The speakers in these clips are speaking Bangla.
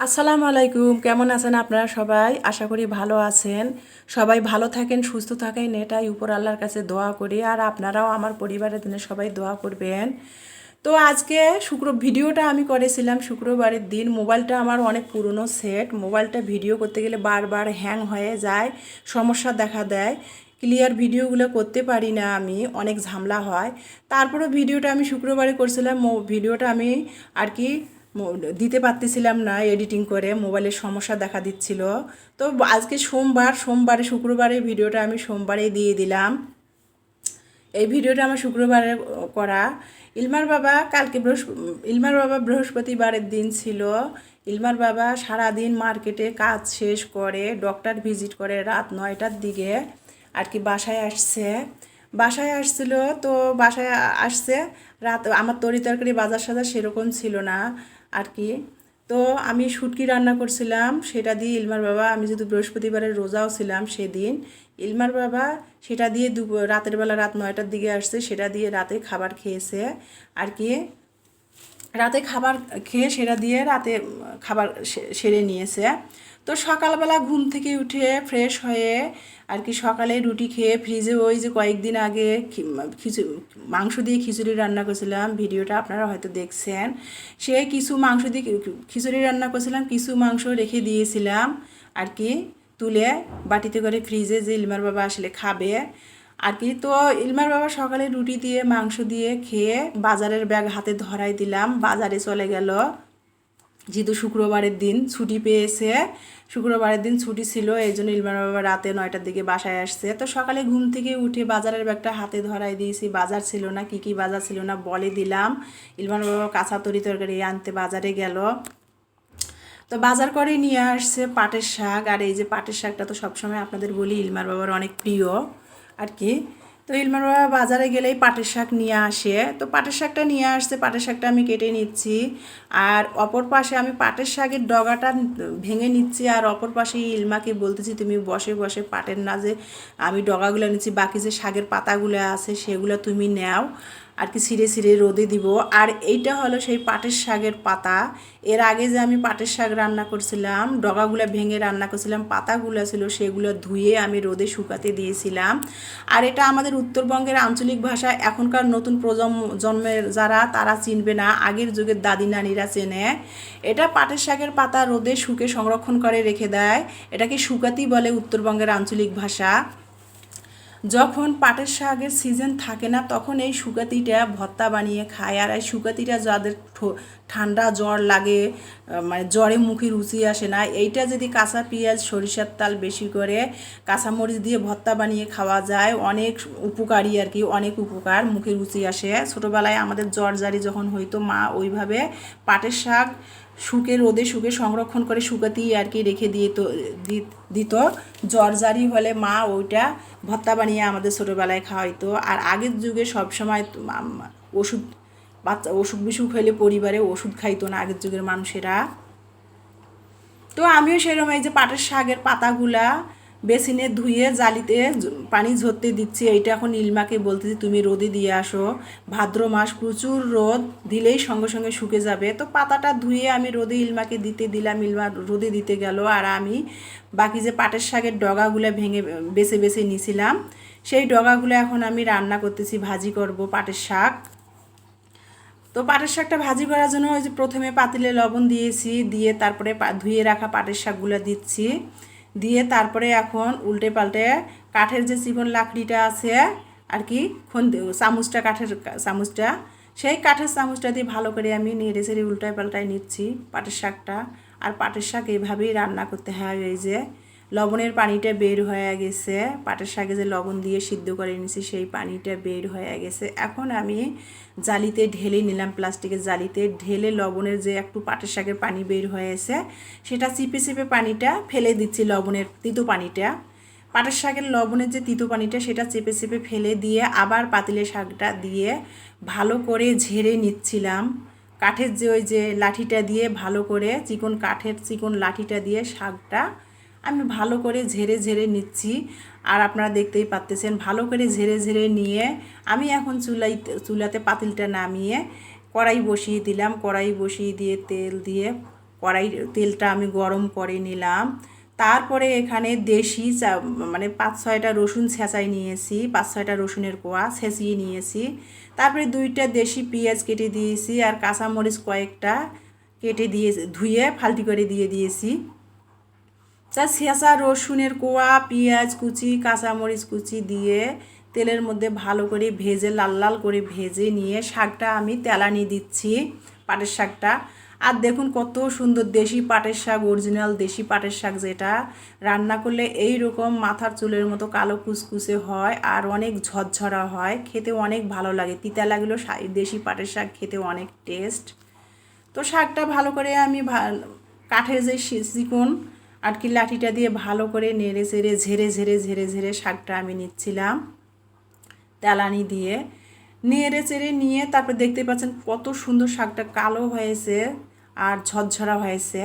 আসসালামু আলাইকুম, কেমন আছেন আপনারা সবাই? আশা করি ভালো আছেন। সবাই ভালো থাকেন, সুস্থ থাকেন, এটাই উপর আল্লাহর কাছে দোয়া করি। আর আপনারাও আমার পরিবারের দিনে সবাই দোয়া করবেন। তো আজকে শুক্র, ভিডিওটা আমি করেছিলাম শুক্রবারের দিন। মোবাইলটা আমার অনেক পুরনো সেট। মোবাইলটা ভিডিও করতে গেলে বারবার হ্যাং হয়ে যায়, সমস্যা দেখা দেয়। ক্লিয়ার ভিডিওগুলো করতে পারি না আমি, অনেক ঝামেলা হয়। তারপরে ভিডিওটা আমি শুক্রবারে করছিলাম। ভিডিওটা আমি আর কি দিতে পারতেছিলাম না এডিটিং করে মোবাইলের সমস্যা দেখা দিচ্ছিল। তো আজকে সোমবার, সোমবারে, শুক্রবারে ভিডিওটা আমি সোমবারেই দিয়ে দিলাম। এই ভিডিওটা আমার শুক্রবারে করা। ইলমার বাবা কালকে বৃহস্প, ইলমার বাবা বৃহস্পতিবারের দিন ছিল। ইলমার বাবা সারাদিন মার্কেটে কাজ শেষ করে ডক্টর ভিজিট করে রাত নয়টার দিকে আর কি বাসায় আসছে। বাসায় আসছিল, তো বাসায় আসছে। রাত, আমার তরি তরকারি বাজার সাজার সেরকম ছিল না। আর কি তো আমি শুটকি রান্না করছিলাম, সেটা দিয়ে ইলমার বাবা, আমি যেহেতু বৃহস্পতিবারের রোজাও ছিলাম সেদিন, ইলমার বাবা সেটা দিয়ে দুপুর রাতের বেলা রাত নয়টার দিকে আসছে, সেটা দিয়ে রাতে খাবার খেয়েছে আর কি রাতে খাবার খেয়ে সেটা দিয়ে রাতে খাবার সেরে নিয়েছে। তো সকালবেলা ঘুম থেকে উঠে ফ্রেশ হয়ে আর কি সকালে রুটি খেয়ে ফ্রিজে ওই যে কয়েকদিন আগে খি- খিচু- মাংস দিয়ে খিচুড়ি রান্না করেছিলাম। ভিডিওটা আপনারা হয়তো দেখছেন। সে কিছু মাংস দিয়ে খিচুড়ি রান্না করেছিলাম, কিছু মাংস রেখে দিয়েছিলাম আর কি তুলে বাটিতে করে ফ্রিজে যে ইলমার বাবা আসলে খাবে আর কি, তো ইলমার বাবা সকালে রুটি দিয়ে, মাংস দিয়ে খেয়ে বাজারের ব্যাগ হাতে ধরাই দিলাম। বাজারে চলে গেল। যেহেতু শুক্রবারের দিন ছুটি পেয়েছে, শুক্রবারের দিন ছুটি ছিল, এই জন্য ইলমার বাবা রাতে নয়টার দিকে বাসায় আসছে। তো সকালে ঘুম থেকে উঠে বাজারের ব্যাগটা হাতে ধরাই দিয়েছি। বাজার ছিল না, কি কি বাজার ছিল না বলে দিলাম। ইলমার বাবা কাঁচা তরি তরকারি আনতে বাজারে গেল। তো বাজার করে নিয়ে আসছে পাটের শাক। আর এই যে পাটের শাকটা তো সবসময় আপনাদের বলি, ইলমার বাবার অনেক প্রিয়। আর কি। তো ইলমার বাবা বাজারে গেলেই পাটের শাক নিয়ে আসে। তো পাটের শাকটা নিয়ে আসছে, পাটের শাকটা আমি কেটে নিচ্ছি। আর অপর পাশে আমি পাটের শাকের ডগাটা ভেঙে নিচ্ছি। আর অপর পাশে ইলমাকে বলতেছি, তুমি বসে বসে পাটের না যে আমি ডগাগুলো নিচ্ছি, বাকি যে শাকের পাতাগুলো আছে, সেগুলো তুমি নাও। আর কি ছিঁড়ে ছিঁড়ে রোদে দিব। আর এইটা হলো সেই পাটের শাকের পাতা। এর আগে যে আমি পাটের শাক রান্না করছিলাম, ডগাগুলো ভেঙে রান্না করছিলাম, পাতাগুলো ছিল সেগুলো ধুয়ে আমি রোদে শুকাতে দিয়েছিলাম। আর এটা আমাদের উত্তরবঙ্গের আঞ্চলিক ভাষা, এখনকার নতুন প্রজন্ম, জন্মের যারা, তারা চিনবে না, আগের যুগের দাদি নানিরা চেনে। এটা পাটের শাকের পাতা রোদে শুকে সংরক্ষণ করে রেখে দেয়। এটাকে শুকাতি বলে উত্তরবঙ্গের আঞ্চলিক ভাষা। যখন পাটের শাকের সিজন থাকে না, তখন এই সুগাতিটা ভর্তা বানিয়ে খায়। আর এই সুগাতিটা যাদের ঠান্ডা জ্বর লাগে মানে জ্বরে মুখে রুচি আসে না, এইটা যদি কাঁচা পেঁয়াজ, সরিষার তাল বেশি করে কাঁচামরিচ দিয়ে ভর্তা বানিয়ে খাওয়া যায়, অনেক উপকারী আর কি, অনেক উপকার মুখে রুচি আসে। ছোটোবেলায় আমাদের জ্বর জারি যখন হইতো, মা ওইভাবে পাটের শাক শুকে রোদে শুকে সংরক্ষণ করে শুকাতেই আর কি রেখে দিয়ে তো দিত। জ্বর জারি হলে মা ওইটা ভত্তা বানিয়ে আমাদের ছোটোবেলায় খাওয়াইতো। আর আগের যুগে সবসময় ওষুধ, বাচ্চা, অসুখ বিসুখ হলে পরিবারে ওষুধ খাইতো না আগের যুগের মানুষেরা। তো আমিও সেরকম এই যে পাটের শাকের পাতাগুলা বেসিনে ধুয়ে জালিতে পানি ঝরতে দিচ্ছি। এইটা এখন ইলমাকে বলতেছি, তুমি রোদে দিয়ে আসো। ভাদ্র মাস প্রচুর রোদ দিলেই সঙ্গে সঙ্গে শুকে যাবে। তো পাতাটা ধুয়ে আমি রোদে ইলমাকে দিতে দিলাম। ইলমা রোদে দিতে গেল আর আমি বাকি যে পাটের শাকের ডগাগুলো ভেঙে বেছে বেছে নিছিলাম, সেই ডগাগুলো এখন আমি রান্না করতেছি, ভাজি করব পাটের শাক। তো পাটের শাকটা ভাজি করার জন্য ওই যে প্রথমে পাতিলে লবণ দিয়েছি, দিয়ে তারপরে ধুয়ে রাখা পাটের শাকগুলো দিচ্ছি। দিয়ে তারপরে এখন উল্টে পাল্টে কাঠের যে চিবন লাকড়িটা আছে, আর কি চামুচটা কাঠের চামচটা, সেই কাঠের চামুচটা দিয়ে ভালো করে আমি নেড়ে ছেড়ে উল্টায় পাল্টায় নিচ্ছি পাটের শাকটা। আর পাটের শাক এইভাবেই রান্না করতে হয় এই যে লবণের পানিটা বের হয়ে গেছে। পাটের শাকে যে লবণ দিয়ে সিদ্ধ করে নিয়েছি সেই পানিটা বের হয়ে গেছে। এখন আমি জালিতে ঢেলে নিলাম, প্লাস্টিকের জালিতে ঢেলে লবণের যে একটু পাটের শাকের পানি বের হয়ে হয়েছে, সেটা চিপে চিপে পানিটা ফেলে দিচ্ছি লবণের তিতো পানিটা। পাটের শাকের লবণের যে তিতো পানিটা, সেটা চেপে চেপে ফেলে দিয়ে আবার পাতিলে শাকটা দিয়ে ভালো করে ঝেড়ে নিচ্ছিলাম। কাঠের যে ওই যে লাঠিটা দিয়ে ভালো করে, চিকন কাঠের চিকন লাঠিটা দিয়ে শাকটা আমি ভালো করে ঝেড়ে ঝেড়ে নিচ্ছি। আর আপনারা দেখতেই পাচ্তেছেন, ভালো করে ঝেড়ে ঝেড়ে নিয়ে আমি এখন চুলাই, চুলাতে পাতিলটা নামিয়ে কড়াই বসিয়ে দিলাম। কড়াই বসিয়ে দিয়ে তেল দিয়ে কড়াই, তেলটা আমি গরম করে নিলাম। তারপরে এখানে দেশি মানে পাঁচ ছয়টা রসুন ছেঁচাই নিয়েছি, পাঁচ ছয়টা রসুনের কোয়া ছেঁচিয়ে নিয়েছি। তারপরে দুইটা দেশি পেঁয়াজ কেটে দিয়েছি আর কাঁচামরিচ কয়েকটা কেটে দিয়ে ধুয়ে ফাল্টি করে দিয়ে দিয়েছি। তা ছেঁচা রসুনের কোয়া, পেঁয়াজ কুচি, কাঁচামরিচ কুচি দিয়ে তেলের মধ্যে ভালো করে ভেজে, লাল লাল করে ভেজে নিয়ে শাকটা আমি তেলানি দিচ্ছি, পাটের শাকটা। আর দেখুন কত সুন্দর দেশি পাটের শাক, অরিজিনাল দেশি পাটের শাক যেটা। রান্না করলে এই রকম মাথার চুলের মতো কালো কুচকুচে হয় আর অনেক ঝরঝরা হয়, খেতে অনেক ভালো লাগে। তিতা লাগলেও শা- দেশি পাটের শাক খেতে অনেক টেস্ট। তো শাকটা ভালো করে আমি কাঠের যে চিকন আর কি লাঠিটা দিয়ে ভালো করে নেড়ে চেড়ে ঝেড়ে ঝেড়ে ঝেড়ে ঝেড়ে শাকটা আমি নিচ্ছিলাম। তেলানি দিয়ে নেড়ে চেড়ে নিয়ে তারপর দেখতে পাচ্ছেন কত সুন্দর শাকটা কালো হয়েছে আর ঝরঝরা হয়েছে।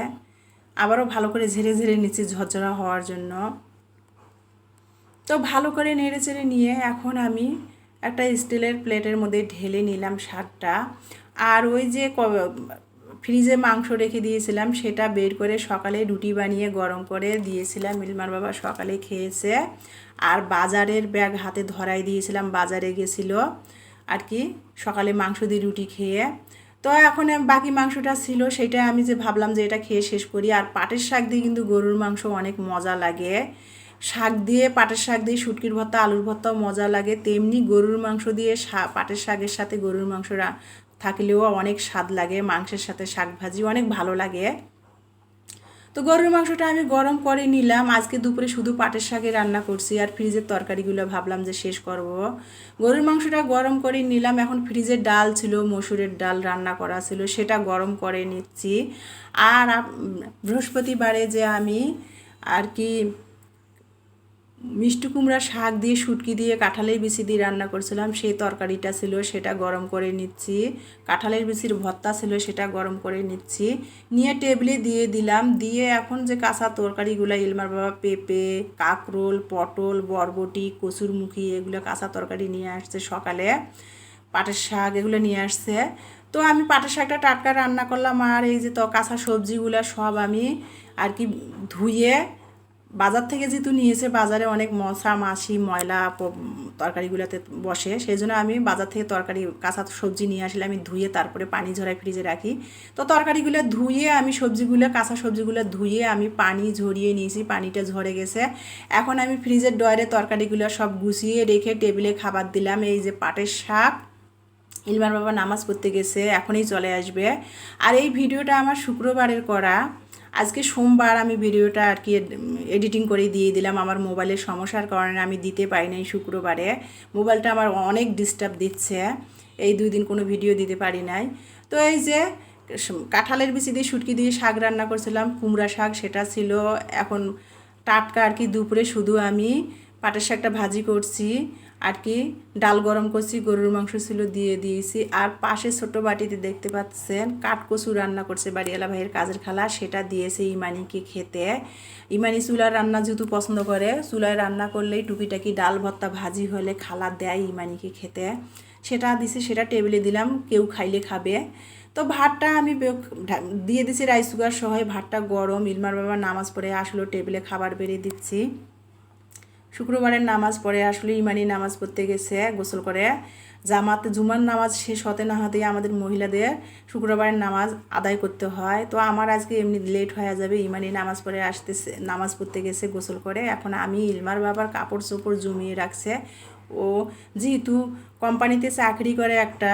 আবারও ভালো করে ঝেড়ে ঝেড়ে নিচ্ছি ঝরঝরা হওয়ার জন্য। তো ভালো করে নেড়ে চেড়ে নিয়ে এখন আমি একটা স্টিলের প্লেটের মধ্যে ঢেলে নিলাম শাকটা। আর ওই যে ফ্রিজে মাংস রেখে দিয়েছিলাম, সেটা বের করে সকালে রুটি বানিয়ে গরম করে দিয়েছিলাম। মিলমার বাবা সকালে খেয়েছে। আর বাজারের ব্যাগ হাতে ধরাই দিয়েছিলাম, বাজারে গেছিল আর কি, সকালে মাংস দিয়ে রুটি খেয়ে। তো এখন বাকি মাংসটা ছিল, সেটা আমি যে ভাবলাম যে এটা খেয়ে শেষ করি। আর পাটের শাক দিয়ে কিন্তু গরুর মাংস অনেক মজা লাগে। শাক দিয়ে, পাটের শাক দিয়ে শুটকির ভর্তা, আলুর ভর্তাও মজা লাগে। তেমনি গরুর মাংস দিয়ে পাটের শাকের সাথে গরুর মাংস থাকলেও অনেক স্বাদ লাগে, মাংসের সাথে শাক ভাজি অনেক ভালো লাগে। তো গরুর মাংসটা আমি গরম করে নিলাম। আজকে দুপুরে শুধু পাটের শাকে রান্না করছি আর ফ্রিজের তরকারিগুলো ভাবলাম যে শেষ করব। গরুর মাংসটা গরম করে নিলাম। এখন ফ্রিজের ডাল ছিল, মসুরের ডাল রান্না করা ছিল, সেটা গরম করে নিচ্ছি। আর বৃহস্পতিবারে যে আমি আর কি মিষ্টি কুমড়া শাক দিয়ে, শুটকি দিয়ে, কাঁঠালের বিচি দিয়ে রান্না করছিলাম। সেই তরকারিটা ছিল, সেটা গরম করে নিচ্ছি। কাঁঠালের বিচির ভর্তা ছিল, সেটা গরম করে নিচ্ছি। নিয়ে টেবিলে দিয়ে দিলাম। দিয়ে এখন যে কাঁচা তরকারিগুলো ইলমার বাবা পেঁপে, কাকরোল, পটল, বরবটি, কচুরমুখী, এগুলো কাঁচা তরকারি নিয়ে আসছে সকালে। পাটের শাক এগুলো নিয়ে আসছে। তো আমি পাটের শাকটা টাটকা রান্না করলাম। আর এই যে তো কাঁচা সবজিগুলো সব আমি আর কি ধুয়ে বাজার থেকে যেহেতু নিয়েছে, বাজারে অনেক মশা, মাছি, ময়লা তরকারিগুলোতে বসে, সেই জন্য আমি বাজার থেকে তরকারি, কাঁচা সবজি নিয়ে আসলে আমি ধুয়ে তারপরে পানি ঝরাই ফ্রিজে রাখি। তো তরকারিগুলো ধুয়ে আমি সবজিগুলো, কাঁচা সবজিগুলো ধুয়ে আমি পানি ঝরিয়ে নিয়েছি, পানিটা ঝরে গেছে। এখন আমি ফ্রিজের ডয়ারে তরকারিগুলো সব গুছিয়ে রেখে টেবিলে খাবার দিলাম। এই যে পাটের শাক, ইলমার বাবা নামাজ পড়তে গেছে, এখনই চলে আসবে। আর এই ভিডিওটা আমার শুক্রবারের করা। আজকে সোমবার আমি ভিডিওটা আর কি এডিটিং করে দিয়ে দিলাম। আমার মোবাইলের সমস্যার কারণে আমি দিতে পারি নাই শুক্রবারে। মোবাইলটা আমার অনেক ডিস্টার্ব দিচ্ছে। এই দুই দিন কোনো ভিডিও দিতে পারি নাই। তো এই যে কাঁঠালের বিচি দিয়ে, শুটকি দিয়ে শাক রান্না করছিলাম, কুমড়া শাক সেটা ছিল। এখন টাটকা আর কি দুপুরে শুধু আমি। পাটের শাকটা ভাজি করছি, আর কি ডাল গরম করছি, গরুর মাংস ছিল দিয়ে দিয়েছি, আর পাশে ছোট বাটিতে দেখতে পাচ্ছেন কাঠকচু রান্না করছে বাড়িওয়ালা ভাইয়ের কাজের খালা, সেটা দিয়েছে ইমানিকে খেতে। ইমানি চুলার রান্না যেহেতু পছন্দ করে, চুলায় রান্না করলেই টুকিটাকি ডাল ভর্তা ভাজি হলে খালা দেয় ইমানিকে খেতে। সেটা দিছে, সেটা টেবিলে দিলাম, কেউ খাইলে খাবে। তো ভাতটা আমি দিয়ে দিছি রাইস সুগার সহ, ভাতটা গরম, ইলমার বাবা নামাজ পড়ে আসলো, টেবিলে খাবার বেড়ে দিচ্ছি। শুক্রবারের নামাজ পড়ে আসলে ইমানি নামাজ পড়তে গেছে গোসল করে। জামাতে জুমার নামাজ শেষ হতে না হতেই আমাদের মহিলাদের শুক্রবারের নামাজ আদায় করতে হয়। তো আমার আজকে এমনি লেট হয়ে যাবে, ইমানি নামাজ পড়ে আসতেছে, নামাজ পড়তে গেছে, গোসল করে। এখন আমি ইলমার বাবার কাপড় চোপড় জমিয়ে রাখছে। ও যেহেতু কোম্পানিতে চাকরি করে একটা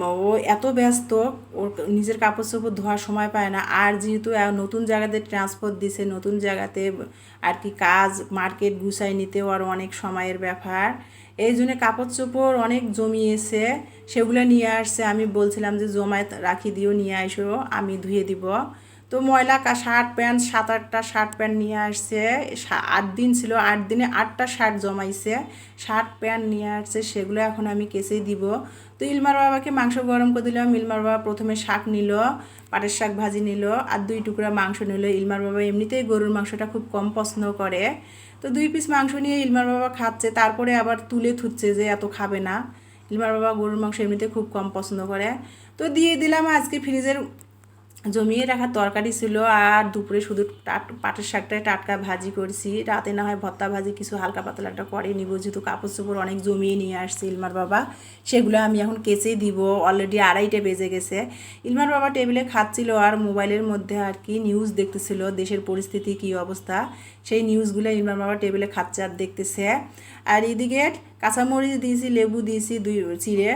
ও এত ব্যস্ত, ওর নিজের কাপড় চোপড় ধোয়ার সময় পায় না। আর যেহেতু নতুন জায়গাতে ট্রান্সপোর্ট দিছে, নতুন জায়গাতে আর কি কাজ মার্কেট গুছাই নিতেও আর অনেক সময়ের ব্যাপার। এই জন্য কাপড় চোপড় অনেক জমিয়েছে, সেগুলো নিয়ে আসছে। আমি বলছিলাম যে জমায় রাখি দিও, নিয়ে আসো আমি ধুয়ে দিব। তো ময়লা শার্ট প্যান্ট, সাত আটটা শার্ট প্যান্ট নিয়ে আসছে। আট দিন ছিল, আট দিনে আটটা শার্ট জমাইছে। শার্ট প্যান্ট নিয়ে আসছে, সেগুলো এখন আমি কেসেই দিব। তো ইলমার বাবাকে মাংস গরম করে দিলাম। ইলমার বাবা প্রথমে শাক নিল, পাটের শাক ভাজি নিল আর দুই টুকরা মাংস নিল। ইলমার বাবা এমনিতেই গরুর মাংসটা খুব কম পছন্দ করে। তো দুই পিস মাংস নিয়ে ইলমার বাবা খাচ্ছে, তারপরে আবার তুলে থুচ্ছে যে এত খাবে না। ইলমার বাবা গরুর মাংস এমনিতে খুব কম পছন্দ করে। তো দিয়ে দিলাম আজকে ফ্রিজের জমিয়ে রাখা তরকারি ছিল আর দুপুরে শুধু টাট, পাটের শাকটাই টাটকা ভাজি করছি। রাতে না হয় ভর্তা ভাজি, কিছু হালকা পাতলা একটা করে নিব, যেহেতু কাপড় চোপড় অনেক জমিয়ে নিয়ে আসছি ইলমার বাবা। সেগুলো আমি এখন কেচেই দিব অলরেডি আড়াইটে বেজে গেছে। ইলমার বাবা টেবিলে খাচ্ছিল আর মোবাইলের মধ্যে আর কি নিউজ দেখতেছিল, দেশের পরিস্থিতি, কী অবস্থা। সেই নিউজগুলো ইলমার বাবা টেবিলে খাচ্ছে আর দেখতেছে। আর এদিকে কাঁচামরিচ দিয়েছি, লেবু দিয়েছি, দুই চিড়ে।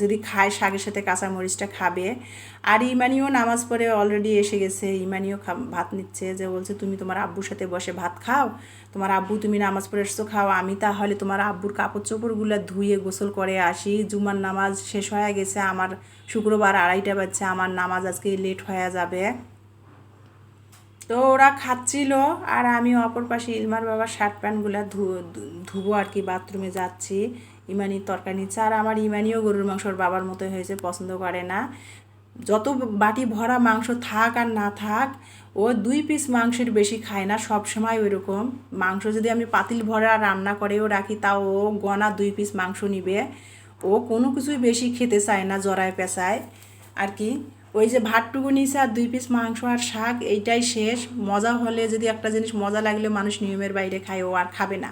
যদি খায়, শাকের সাথে কাঁচা মরিচটা খাবে। আর ইমানিও নামাজ পড়ে অলরেডি এসে গেছে, ইমানিও ভাত নিচ্ছে যে বলছে, তুমি তোমার আব্বুর সাথে বসে ভাত খাও। তোমার আব্বু, তুমি নামাজ পড়ে এসছো, খাও। আমি তাহলে তোমার আব্বুর কাপড় চোপড়গুলো ধুয়ে গোসল করে আসি। জুমার নামাজ শেষ হয়ে গেছে, আমার শুক্রবার আড়াইটা বাজছে, আমার নামাজ আজকে লেট হয়ে যাবে। তো ওরা খাচ্ছিল, আর আমি অপর পাশে ইলমার বাবার শার্ট প্যান্টগুলো ধুবো আর কি বাথরুমে যাচ্ছি। ইমানির তরকারি নিচ্ছে। আর আমার ইমানিও গরুর মাংসর বাবার মতো হয়েছে, পছন্দ করে না। যত বাটি ভরা মাংস থাক আর না থাক, ও দুই পিস মাংসের বেশি খায় না, সব সময় ওই রকম মাংস যদি আমি পাতিল ভরা রান্না করেও রাখি তাও ও গনা দুই পিস মাংস নিবে। ও কোনো কিছুই বেশি খেতে চায় না জরায় পেঁচায়। আর কি? ওই যে ভাতটুকু নিছে আর দুই পিস মাংস আর শাক, এইটাই শেষ। মজা হলে যদি একটা জিনিস মজা লাগলে মানুষ নিয়মের বাইরে খায়, ও আর খাবে না।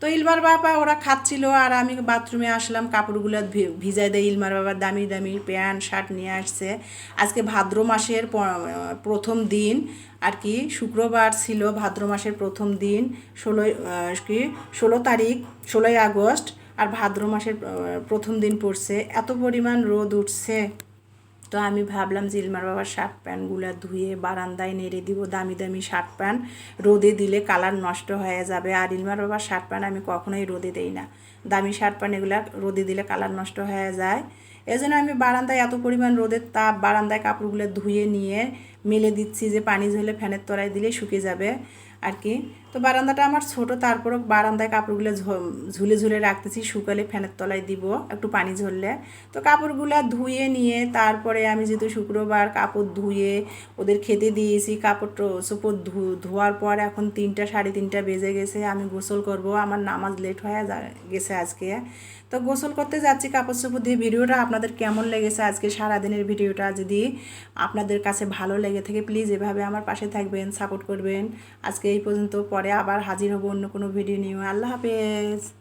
তো ইলমার বাবা ওরা খাচ্ছিল আর আমি বাথরুমে আসলাম, কাপড়গুলো ভিজাই দেয়। ইলমার বাবার দামি দামি প্যান্ট, শার্ট নিয়ে আসছে। আজকে ভাদ্র মাসের প্রথম দিন, আর কি শুক্রবার ছিল ভাদ্র মাসের প্রথম দিন, ষোলোই কি ষোলো তারিখ, ষোলোই আগস্ট, আর ভাদ্র মাসের প্রথম দিন পড়ছে। এত পরিমাণ রোদ উঠছে। তো আমি ভাবলাম যে ইলমার বাবার শার্ট প্যান্টগুলো ধুয়ে বারান্দায় নেড়ে দিব, দামি দামি শার্ট প্যান্ট। রোদে দিলে কালার নষ্ট হয়ে যাবে। আর ইলমার বাবার শার্ট প্যান্ট আমি কখনোই রোদে দেই না। দামি শার্ট প্যান্ট এগুলো রোদে দিলে কালার নষ্ট হয়ে যায়। এই জন্য আমি বারান্দায় এত পরিমাণ রোদের তাপ বারান্দায় কাপড়গুলো ধুয়ে নিয়ে মেলে দিচ্ছি যে পানি ঝরলে ফ্যানের তলায় দিলে শুকিয়ে যাবে। আর কি। তো বারান্দাটা আমার ছোট, তারপরও বারান্দায় কাপড়গুলো ঝুলে ঝুলে রাখতেছি, শুকালে ফ্যানের তলায় দিব, একটু পানি ঝরলে। তো কাপড়গুলো ধুয়ে নিয়ে তারপরে আমি যেহেতু শুক্রবার কাপড় ধুয়ে ওদের খেতে দিয়েছি, কাপড় চোপড় ধু- ধোয়ার পর এখন তিনটা, সাড়ে তিনটা বেজে গেছে, আমি গোসল করব, আমার নামাজ লেট হয়ে গেছে আজকে। তো গোসল করতে যাচ্ছি কাপড় চোপড় দিয়ে। ভিডিওটা আপনাদের কেমন লেগেছে? আজকে সারাদিনের ভিডিওটা যদি আপনাদের কাছে ভালো লেগে থাকে প্লিজ এভাবে আমার পাশে থাকবেন সাপোর্ট করবেন। আজকে এই পর্যন্ত, পরে আবার হাজির হব অন্য কোনো ভিডিও নিয়ে। আল্লাহ হাফেজ।